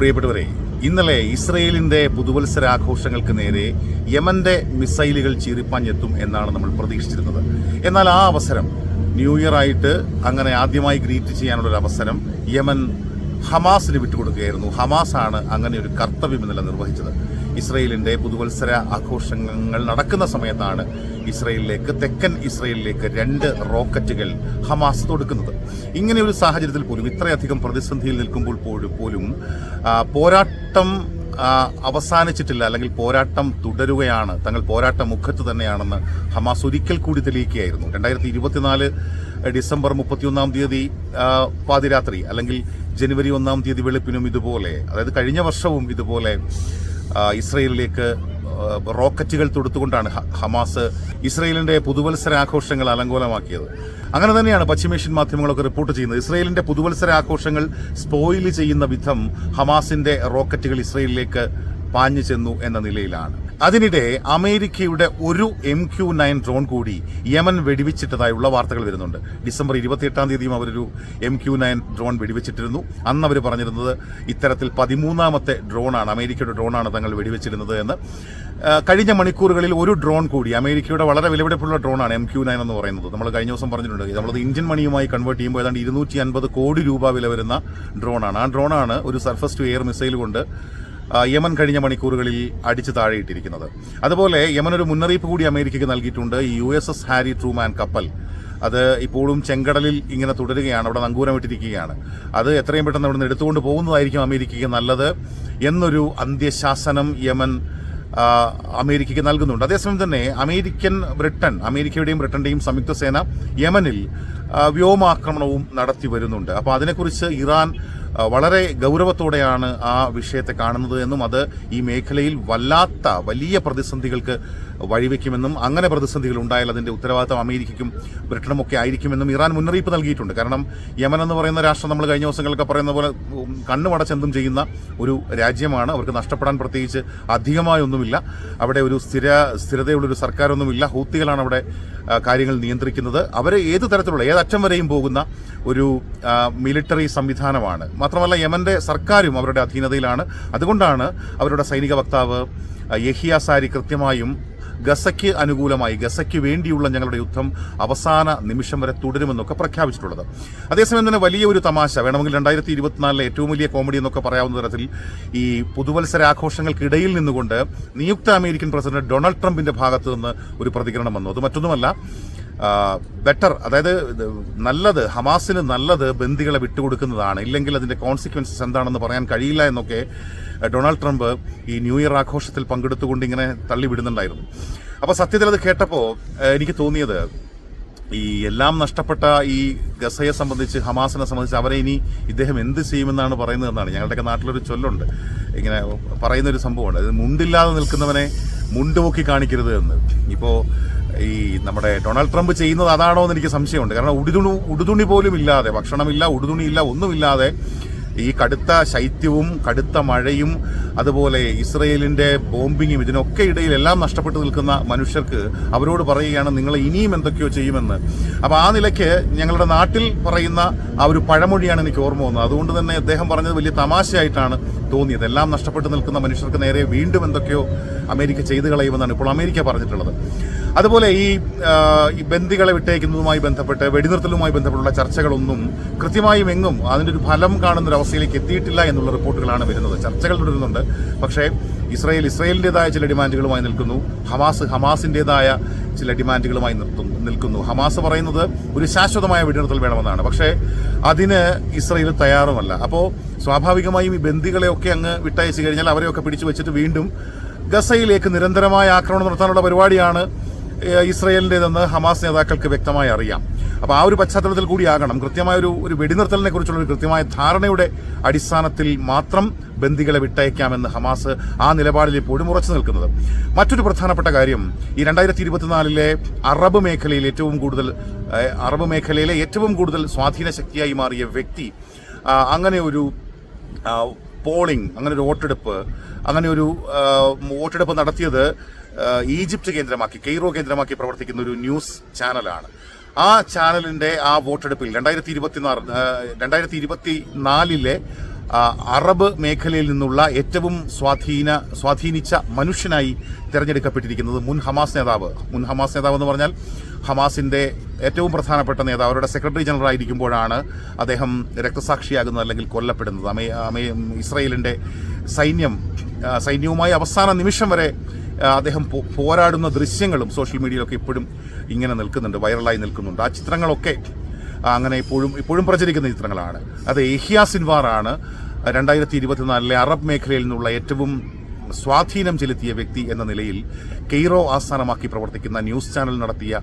പ്രിയപ്പെട്ടവരെ ഇന്നലെ ഇസ്രയേലിന്റെ പുതുവത്സര ആഘോഷങ്ങൾക്ക് നേരെ യമന്റെ മിസൈലുകൾ ചീറിപ്പാഞ്ഞെത്തും എന്നാണ് നമ്മൾ പ്രതീക്ഷിച്ചിരുന്നത്. എന്നാൽ ആ അവസരം ന്യൂ ഇയർ ആയിട്ട് അങ്ങനെ ആദ്യമായി ഗ്രീറ്റ് ചെയ്യാനുള്ള ഒരു അവസരം യമൻ ഹമാസിന് വിട്ടുകൊടുക്കുകയായിരുന്നു. ഹമാസാണ് അങ്ങനെ ഒരു കർത്തവ്യം ഇന്നലെ നിർവഹിച്ചത്. ഇസ്രയേലിന്റെ പുതുവത്സര ആഘോഷങ്ങൾ നടക്കുന്ന സമയത്താണ് ഇസ്രയേലിലേക്ക് തെക്കൻ ഇസ്രയേലിലേക്ക് രണ്ട് റോക്കറ്റുകൾ ഹമാസ് തൊടുക്കുന്നത്. ഇങ്ങനെ ഒരു സാഹചര്യത്തിൽ പോലും ഇത്രയധികം പ്രതിസന്ധിയിൽ നിൽക്കുമ്പോൾ പോലും പോരാട്ടം അവസാനിച്ചിട്ടില്ല അല്ലെങ്കിൽ പോരാട്ടം തുടരുകയാണ് തങ്ങൾ പോരാട്ട മുഖത്ത് തന്നെയാണെന്ന് ഹമാസ് ഒരിക്കൽ കൂടി തെളിയിക്കുകയായിരുന്നു. രണ്ടായിരത്തി ഇരുപത്തിനാല് ഡിസംബർ മുപ്പത്തിയൊന്നാം തീയതി പാതിരാത്രി അല്ലെങ്കിൽ ജനുവരി ഒന്നാം തീയതി വെളുപ്പിനും ഇതുപോലെ അതായത് കഴിഞ്ഞ വർഷവും ഇതുപോലെ ഇസ്രയേലിലേക്ക് റോക്കറ്റുകൾ തൊടുത്തുകൊണ്ടാണ് ഹമാസ് ഇസ്രയേലിന്റെ പുതുവത്സര ആഘോഷങ്ങൾ അലങ്കോലമാക്കിയത്. അങ്ങനെ തന്നെയാണ് പശ്ചിമേഷ്യൻ മാധ്യമങ്ങളൊക്കെ റിപ്പോർട്ട് ചെയ്യുന്നത്. ഇസ്രയേലിന്റെ പുതുവത്സര ആഘോഷങ്ങൾ സ്പോയിൽ ചെയ്യുന്ന വിധം ഹമാസിന്റെ റോക്കറ്റുകൾ ഇസ്രയേലിലേക്ക് പാഞ്ഞു ചെന്നു എന്ന നിലയിലാണ്. അതിനിടെ അമേരിക്കയുടെ ഒരു എം ക്യു നയൻ ഡ്രോൺ കൂടി യമൻ വെടിവെച്ചിട്ടതായുള്ള വാർത്തകൾ വരുന്നുണ്ട്. ഡിസംബർ ഇരുപത്തിയെട്ടാം തീയതിയും അവരൊരു എം ക്യു നയൻ ഡ്രോൺ വെടിവെച്ചിട്ടിരുന്നു. അന്ന് അവർ പറഞ്ഞിരുന്നത് ഇത്തരത്തിൽ പതിമൂന്നാമത്തെ ഡ്രോണാണ് അമേരിക്കയുടെ ഡ്രോണാണ് തങ്ങൾ വെടിവെച്ചിരുന്നത് എന്ന്. കഴിഞ്ഞ മണിക്കൂറുകളിൽ ഒരു ഡ്രോൺ കൂടി അമേരിക്കയുടെ വളരെ വിലപിടിപ്പുള്ള ഡ്രോണാണ് എം ക്യു നയൻ എന്ന് പറയുന്നത്. നമ്മൾ കഴിഞ്ഞ ദിവസം പറഞ്ഞിട്ടുണ്ട് നമ്മളത് ഇന്ത്യൻ മണിയുമായി കൺവേർട്ട് ചെയ്യുമ്പോൾ ഏതാണ്ട് ഇരുന്നൂറ്റി അൻപത് കോടി രൂപ വില വരുന്ന ഡ്രോണാണ് ആ ഡ്രോണാണ് ഒരു സർഫസ് ടു എയർ മിസൈൽ കൊണ്ട് യമൻ കഴിഞ്ഞ മണിക്കൂറുകളിൽ അടിച്ചു താഴെയിട്ടിരിക്കുന്നത്. അതുപോലെ യമൻ ഒരു മുന്നറിയിപ്പ് കൂടി അമേരിക്കയ്ക്ക് നൽകിയിട്ടുണ്ട്. U S S Harry Truman കപ്പൽ. അത് ഇപ്പോഴും ചെങ്കടലിൽ ഇങ്ങനെ തുടരുകയാണ്. അവിടെ നങ്കൂരമിട്ടിരിക്കുകയാണ് അത് എത്രയും പെട്ടെന്ന് അവിടെ നിന്ന് എടുത്തുകൊണ്ട് പോകുന്നതായിരിക്കും അമേരിക്കയ്ക്ക് നല്ലത് എന്നൊരു അന്ത്യശാസനം യമൻ അമേരിക്കയ്ക്ക് നൽകുന്നുണ്ട്. അതേസമയം തന്നെ അമേരിക്കൻ ബ്രിട്ടൻ അമേരിക്കയുടെയും ബ്രിട്ടന്റെയും സംയുക്ത സേന യമനിൽ വ്യോമാക്രമണവും നടത്തി വരുന്നുണ്ട്. അപ്പോൾ അതിനെക്കുറിച്ച് ഇറാൻ വളരെ ഗൗരവത്തോടെയാണ് ആ വിഷയത്തെ കാണുന്നത് എന്നും അത് ഈ മേഖലയിൽ വല്ലാത്ത വലിയ പ്രതിസന്ധികൾക്ക് വഴിവെക്കുമെന്നും അങ്ങനെ പ്രതിസന്ധികൾ ഉണ്ടായാൽ അതിന്റെ ഉത്തരവാദിത്തം അമേരിക്കയ്ക്കും ബ്രിട്ടനും ഒക്കെ ആയിരിക്കുമെന്നും ഇറാൻ മുന്നറിയിപ്പ് നൽകിയിട്ടുണ്ട്. കാരണം യമൻ എന്ന് പറയുന്ന രാഷ്ട്രം നമ്മൾ കഴിഞ്ഞ ദിവസങ്ങളൊക്കെ പറയുന്ന പോലെ കണ്ണുമടച്ചെന്തും ചെയ്യുന്ന ഒരു രാജ്യമാണ്. അവർക്ക് നഷ്ടപ്പെടാൻ പ്രത്യേകിച്ച് അധികമായൊന്നുമില്ല. അവിടെ ഒരു സ്ഥിര സ്ഥിരതയുള്ളൊരു സർക്കാരൊന്നുമില്ല. ഹൂത്തികളാണ് അവിടെ കാര്യങ്ങൾ നിയന്ത്രിക്കുന്നത്. അവർ ഏത് തരത്തിലുള്ള ഏതറ്റം വരെയും പോകുന്ന ഒരു മിലിറ്ററി സംവിധാനമാണ്. മാത്രമല്ല യമന്റെ സർക്കാരും അവരുടെ അധീനതയിലാണ്. അതുകൊണ്ടാണ് അവരുടെ സൈനിക വക്താവ് യഹിയ സാരി കൃത്യമായും ഗസയ്ക്ക് അനുകൂലമായി ഗസയ്ക്ക് വേണ്ടിയുള്ള ഞങ്ങളുടെ യുദ്ധം അവസാന നിമിഷം വരെ തുടരുമെന്നൊക്കെ പ്രഖ്യാപിച്ചിട്ടുള്ളത്. അതേസമയം തന്നെ വലിയ ഒരു തമാശ വേണമെങ്കിൽ രണ്ടായിരത്തി ഇരുപത്തിനാലിലെ ഏറ്റവും വലിയ കോമഡി എന്നൊക്കെ പറയാവുന്ന തരത്തിൽ ഈ പുതുവത്സരാഘോഷങ്ങൾക്കിടയിൽ നിന്നുകൊണ്ട് നിയുക്ത അമേരിക്കൻ പ്രസിഡന്റ് ഡൊണാൾഡ് ട്രംപിന്റെ ഭാഗത്ത് നിന്ന് ഒരു പ്രതികരണം വന്നു. അത് മറ്റൊന്നുമല്ല ബെറ്റർ അതായത് നല്ലത് ഹമാസിന് നല്ലത് ബന്ദികളെ വിട്ടുകൊടുക്കുന്നതാണ്. ഇല്ലെങ്കിൽ അതിന്റെ കോൺസിക്വൻസസ് എന്താണെന്ന് പറയാൻ കഴിയില്ല എന്നൊക്കെ ഡൊണാൾഡ് ട്രംപ് ഈ ന്യൂ ഇയർ ആഘോഷത്തിൽ പങ്കെടുത്തുകൊണ്ട് ഇങ്ങനെ തള്ളിവിടുന്നുണ്ടായിരുന്നു. അപ്പോൾ സത്യത്തിൽ അത് കേട്ടപ്പോൾ എനിക്ക് തോന്നിയത് ഈ എല്ലാം നഷ്ടപ്പെട്ട ഈ ഗസയെ സംബന്ധിച്ച് ഹമാസിനെ സംബന്ധിച്ച് അവരെ ഇനി ഇദ്ദേഹം എന്ത് ചെയ്യുമെന്നാണ് പറയുന്നതെന്നാണ്. ഞങ്ങളുടെയൊക്കെ നാട്ടിലൊരു ചൊല്ലുണ്ട്. ഇങ്ങനെ പറയുന്നൊരു സംഭവമുണ്ട് മുണ്ടില്ലാതെ നിൽക്കുന്നവനെ മുണ്ടുപൊക്കി കാണിക്കരുത് എന്ന്. ഇപ്പോൾ ഈ നമ്മുടെ ഡൊണാൾഡ് ട്രംപ് ചെയ്യുന്നത് അതാണോ എന്ന് എനിക്ക് സംശയമുണ്ട്. കാരണം ഉടുതുണി ഉടുതുണി പോലും ഇല്ലാതെ ഭക്ഷണമില്ല ഉടുതുണിയില്ല ഒന്നുമില്ലാതെ ഈ കടുത്ത ശൈത്യവും കടുത്ത മഴയും അതുപോലെ ഇസ്രയേലിന്റെ ബോംബിങ്ങും ഇതിനൊക്കെ ഇടയിൽ എല്ലാം നഷ്ടപ്പെട്ടു നിൽക്കുന്ന മനുഷ്യർക്ക് അവരോട് പറയുകയാണ് നിങ്ങൾ ഇനിയും എന്തൊക്കെയോ ചെയ്യുമെന്ന്. അപ്പോൾ ആ നിലയ്ക്ക് ഞങ്ങളുടെ നാട്ടിൽ പറയുന്ന ആ ഒരു പഴമൊഴിയാണ് എനിക്ക് ഓർമ്മ വന്നത്. അതുകൊണ്ട് തന്നെ അദ്ദേഹം പറഞ്ഞത് വലിയ തമാശയായിട്ടാണ് തോന്നിയത്. എല്ലാം നഷ്ടപ്പെട്ടു നിൽക്കുന്ന മനുഷ്യർക്ക് നേരെ വീണ്ടും എന്തൊക്കെയോ അമേരിക്ക ചെയ്തു കളയുമെന്നാണ് ഇപ്പോൾ അമേരിക്ക പറഞ്ഞിട്ടുള്ളത്. അതുപോലെ ഈ ബന്ദികളെ വിട്ടയക്കുന്നതുമായി ബന്ധപ്പെട്ട് വെടിനിർത്തലുമായി ബന്ധപ്പെട്ടുള്ള ചർച്ചകളൊന്നും കൃത്യമായും എങ്ങും അതിന്റെ ഒരു ഫലം കാണുന്ന ഒരു അവസ്ഥയിലേക്ക് എത്തിയിട്ടില്ല എന്നുള്ള റിപ്പോർട്ടുകളാണ് വരുന്നത്. ചർച്ചകൾ തുടരുന്നുണ്ട്. പക്ഷേ ഇസ്രയേൽ ഇസ്രയേലിന്റെതായ ചില ഡിമാൻഡുകളുമായി നിൽക്കുന്നു. ഹമാസ് ഹമാസിന്റെതായ ചില ഡിമാൻഡുകളുമായി നിർത്തുന്നു നിൽക്കുന്നു. ഹമാസ് പറയുന്നത് ഒരു ശാശ്വതമായ വെടിനിർത്തൽ വേണമെന്നാണ്. പക്ഷേ അതിന് ഇസ്രയേൽ തയ്യാറുമല്ല. അപ്പോൾ സ്വാഭാവികമായും ഈ ബന്ദികളെയൊക്കെ അങ്ങ് വിട്ടയച്ചു കഴിഞ്ഞാൽ അവരെയൊക്കെ പിടിച്ചു വെച്ചിട്ട് വീണ്ടും ഗസയിലേക്ക് നിരന്തരമായ ആക്രമണം നടത്താനുള്ള പരിപാടിയാണ് ഇസ്രയേലിന്റെതെന്ന് ഹമാസ് നേതാക്കൾക്ക് വ്യക്തമായി അറിയാം. അപ്പോൾ ആ ഒരു പശ്ചാത്തലത്തിൽ കൂടിയാകണം. കൃത്യമായ ഒരു ഒരു വെടിനിർത്തലിനെ കുറിച്ചുള്ള ഒരു കൃത്യമായ ധാരണയുടെ അടിസ്ഥാനത്തിൽ മാത്രം ബന്ദികളെ വിട്ടയക്കാമെന്ന് ഹമാസ് ആ നിലപാടിൽ ഇപ്പോഴും ഉറച്ചു നിൽക്കുന്നത്. മറ്റൊരു പ്രധാനപ്പെട്ട കാര്യം ഈ രണ്ടായിരത്തി ഇരുപത്തിനാലിലെ അറബ് മേഖലയിൽ ഏറ്റവും കൂടുതൽ അറബ് മേഖലയിലെ ഏറ്റവും കൂടുതൽ സ്വാധീന ശക്തിയായി മാറിയ വ്യക്തി അങ്ങനെ ഒരു പോളിംഗ് അങ്ങനെ ഒരു വോട്ടെടുപ്പ് അങ്ങനെ ഒരു വോട്ടെടുപ്പ് നടത്തിയത് ഈജിപ്ത് കേന്ദ്രമാക്കി കെയ്റോ കേന്ദ്രമാക്കി പ്രവർത്തിക്കുന്ന ഒരു ന്യൂസ് ചാനലാണ്. ആ ചാനലിന്റെ ആ വോട്ടെടുപ്പിൽ രണ്ടായിരത്തി ഇരുപത്തിനാല് രണ്ടായിരത്തി ഇരുപത്തി നാലിലെ അറബ് മേഖലയിൽ നിന്നുള്ള ഏറ്റവും സ്വാധീന സ്വാധീനിച്ച മനുഷ്യനായി തിരഞ്ഞെടുക്കപ്പെട്ടിരിക്കുന്നത് മുൻ ഹമാസ് നേതാവ്. മുൻ ഹമാസ് നേതാവ് എന്ന് പറഞ്ഞാൽ ഹമാസിന്റെ ഏറ്റവും പ്രധാനപ്പെട്ട നേതാവ്. അവരുടെ സെക്രട്ടറി ജനറൽ ആയിരിക്കുമ്പോഴാണ് അദ്ദേഹം രക്തസാക്ഷിയാകുന്നത് അല്ലെങ്കിൽ കൊല്ലപ്പെടുന്നത്. അമേ ഇസ്രയേലിന്റെ സൈന്യം സൈന്യവുമായി അവസാന നിമിഷം വരെ അദ്ദേഹം പോരാടുന്ന ദൃശ്യങ്ങളും സോഷ്യൽ മീഡിയയിലൊക്കെ ഇപ്പോഴും ഇങ്ങനെ നിൽക്കുന്നുണ്ട് വൈറലായി നിൽക്കുന്നുണ്ട്. ആ ചിത്രങ്ങളൊക്കെ അങ്ങനെ ഇപ്പോഴും ഇപ്പോഴും പ്രചരിക്കുന്ന ചിത്രങ്ങളാണ്. അത് ഏഹിയ സിൻവാറാണ് രണ്ടായിരത്തി ഇരുപത്തിനാലിലെ അറബ് മേഖലയിൽ നിന്നുള്ള ഏറ്റവും സ്വാധീനം ചെലുത്തിയ വ്യക്തി എന്ന നിലയിൽ കെയ്റോ ആസ്ഥാനമാക്കി പ്രവർത്തിക്കുന്ന ന്യൂസ് ചാനൽ നടത്തിയ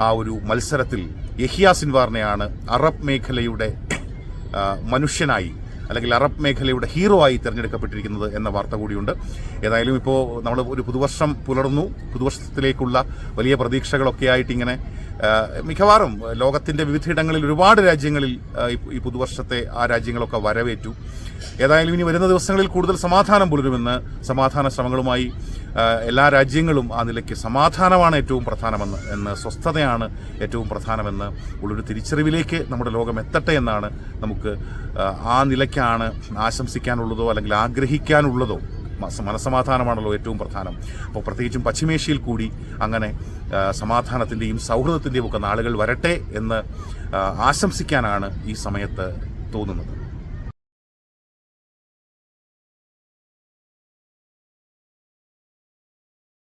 ആ ഒരു മത്സരത്തിൽ യഹിയ സിൻവാറിനെയാണ് അറബ് മേഖലയുടെ മനുഷ്യനായി അല്ലെങ്കിൽ അറബ് മേഖലയുടെ ഹീറോ ആയി തിരഞ്ഞെടുക്കപ്പെട്ടിരിക്കുന്നത് എന്ന വാർത്ത കൂടിയുണ്ട്. ഏതായാലും ഇപ്പോൾ നമ്മൾ ഒരു പുതുവർഷം പുലർന്നു. പുതുവർഷത്തിലേക്കുള്ള വലിയ പ്രതീക്ഷകളൊക്കെ ആയിട്ട് ഇങ്ങനെ മിക്കവാറും ലോകത്തിന്റെ വിവിധയിടങ്ങളിൽ ഒരുപാട് രാജ്യങ്ങളിൽ ഈ പുതുവർഷത്തെ ആ രാജ്യങ്ങളൊക്കെ വരവേറ്റു. ഏതായാലും ഇനി വരുന്ന ദിവസങ്ങളിൽ കൂടുതൽ സമാധാനം പുലരുമെന്ന് സമാധാന ശ്രമങ്ങളുമായി എല്ലാ രാജ്യങ്ങളും ആ നിലയ്ക്ക് സമാധാനമാണ് ഏറ്റവും പ്രധാനമെന്ന് എന്ന് സ്വസ്ഥതയാണ് ഏറ്റവും പ്രധാനമെന്ന് ഉള്ളൊരു തിരിച്ചറിവിലേക്ക് നമ്മുടെ ലോകം എത്തട്ടെ എന്നാണ് നമുക്ക് ആ, നിലയ്ക്കാണ് ആശംസിക്കാനുള്ളതോ അല്ലെങ്കിൽ ആഗ്രഹിക്കാനുള്ളതോ മനസമാധാനമാണല്ലോ ഏറ്റവും പ്രധാനം. അപ്പോൾ പ്രത്യേകിച്ചും പശ്ചിമേഷ്യയിൽ കൂടി അങ്ങനെ സമാധാനത്തിന്റെയും സൗഹൃദത്തിന്റെയും ഒക്കെ നാളുകൾ വരട്ടെ എന്ന് ആശംസിക്കാനാണ് ഈ സമയത്ത് തോന്നുന്നത്.